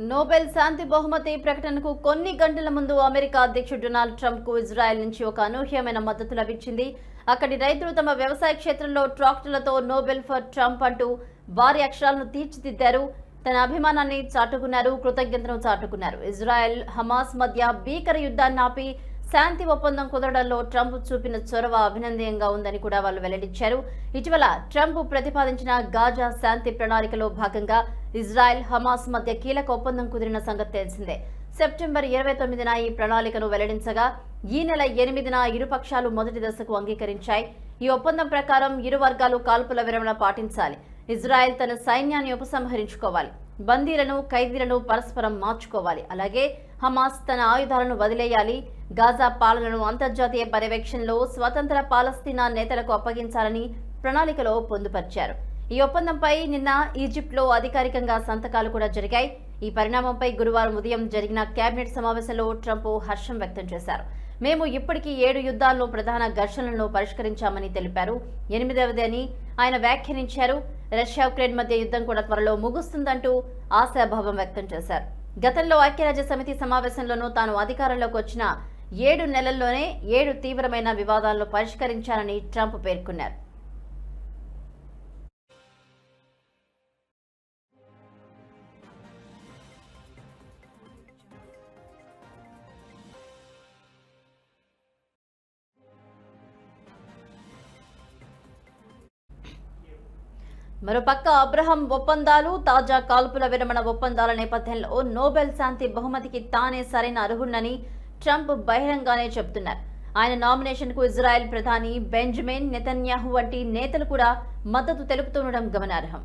Nobel శాంతి బహుమతి ప్రకటనకు కొన్ని గంటల ముందు అమెరికా అధ్యక్షుడు డొనాల్డ్ ట్రంప్కు ఇజ్రాయెల్ నుంచి ఒక అనూహ్యమైన మద్దతు లభించింది. అక్కడి రైతులు తమ వ్యవసాయ క్షేత్రంలో ట్రాక్టర్లతో నోబెల్ ఫర్ ట్రంప్ అంటూ భారీ అక్షరాలను తీర్చిదిద్దారు. తన అభిమానాన్ని చాటుకున్నారు కృతజ్ఞతను చాటుకున్నారు. ఇజ్రాయెల్ హమాస్ మధ్య భీకర యుద్ధాన్ని ఆపి శాంతి ఒప్పందం కుదరడంలో ట్రంప్ చూపిన చొరవ అభినందనీయంగా ఉందని కూడా వాళ్ళు వెల్లడించారు. ఇటీవల ట్రంప్ ప్రతిపాదించిన గాజా శాంతి ప్రణాళికలో భాగంగా ఇజ్రాయెల్ హమాస్ మధ్య కీలక ఒప్పందం కుదిరిన సంగతి తెలిసిందే. సెప్టెంబర్ ఇరవై తొమ్మిదిన ఈ ప్రణాళికను వెల్లడించగా ఈ నెల ఎనిమిదిన ఇరు పక్షాలు మొదటి దశకు అంగీకరించాయి. ఈ ఒప్పందం ప్రకారం ఇరు వర్గాలు కాల్పుల విరమణ పాటించాలి. ఇజ్రాయెల్ తన సైన్యాన్ని ఉపసంహరించుకోవాలి. బందీలను ఖైదీలను పరస్పరం మార్చుకోవాలి. అలాగే హమాస్ తన ఆయుధాలను వదిలేయాలి. గాజా పాలనను అంతర్జాతీయ పర్యవేక్షణలో స్వతంత్ర పాలస్తీనా నేతలకు అప్పగించాలని ప్రణాళికలో పొందుపరిచారు. ఈ ఒప్పందంపై నిన్న ఈజిప్ట్లో అధికారికంగా సంతకాలు కూడా జరిగాయి. ఈ పరిణామంపై గురువారం ఉదయం జరిగిన కేబినెట్ సమావేశంలో ట్రంప్ హర్షం వ్యక్తం చేశారు. మేము ఇప్పటికీ ఏడు యుద్ధాల్లో ప్రధాన ఘర్షణలను పరిష్కరించామని తెలిపారు. ఎనిమిదవది అని ఆయన వ్యాఖ్యానించారు. రష్యా ఉక్రెయిన్ మధ్య యుద్ధం కూడా త్వరలో ముగుస్తుందంటూ ఆశాభావం వ్యక్తం చేశారు. గతంలో ఐక్యరాజ్య సమితి సమావేశంలోనూ తాను అధికారంలోకి వచ్చిన ఏడు నెలల్లోనే ఏడు తీవ్రమైన వివాదాలను పరిష్కరించానని ట్రంప్ పేర్కొన్నారు. మరోపక్క అబ్రహం ఒప్పందాలు తాజా కాల్పుల విరమణ ఒప్పందాల నేపథ్యంలో నోబెల్ శాంతి బహుమతికి తానే సరైన అర్హుడని ట్రంప్ బహిరంగానే చెబుతున్నారు. ఆయన నామినేషన్కు ఇజ్రాయెల్ ప్రధాని బెంజమిన్ నెతన్యాహు వంటి నేతలు కూడా మద్దతు తెలుపుతుండడం గమనార్హం.